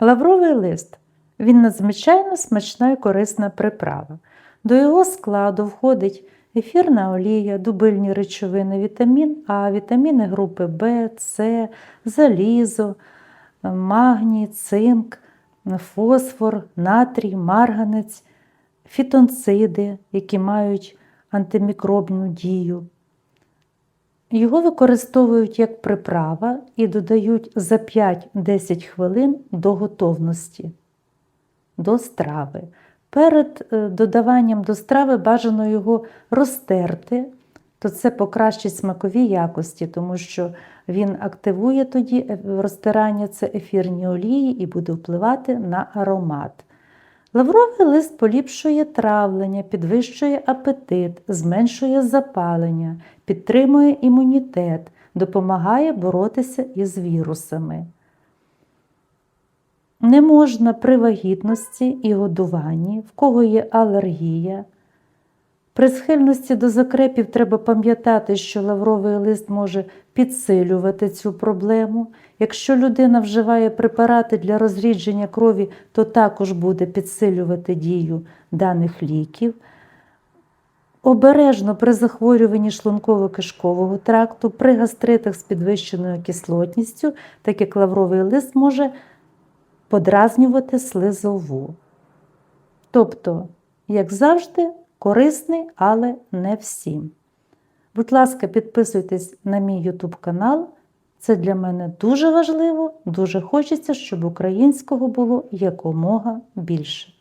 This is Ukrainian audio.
Лавровий лист він надзвичайно смачна і корисна приправа. До його складу входить ефірна олія, дубильні речовини, вітамін А, вітаміни групи В, С, залізо, магній, цинк, фосфор, натрій, марганець, фітонциди, які мають антимікробну дію. Його використовують як приправа і додають за 5-10 хвилин до готовності, до страви. Перед е, додаванням до страви бажано його розтерти, то це покращить смакові якості, тому що він активує тоді е, розтирання це ефірні олії і буде впливати на аромат. Лавровий лист поліпшує травлення, підвищує апетит, зменшує запалення, підтримує імунітет, допомагає боротися із вірусами. Не можна при вагітності і годуванні, в кого є алергія. При схильності до закрепів треба пам'ятати, що лавровий лист може підсилювати цю проблему. Якщо людина вживає препарати для розрідження крові, то також буде підсилювати дію даних ліків. Обережно при захворюванні шлунково-кишкового тракту, при гастритах з підвищеною кислотністю, так як лавровий лист може подразнювати слизову. Тобто, як завжди, корисний, але не всім. Будь ласка, підписуйтесь на мій YouTube канал. Це для мене дуже важливо, дуже хочеться, щоб українського було якомога більше.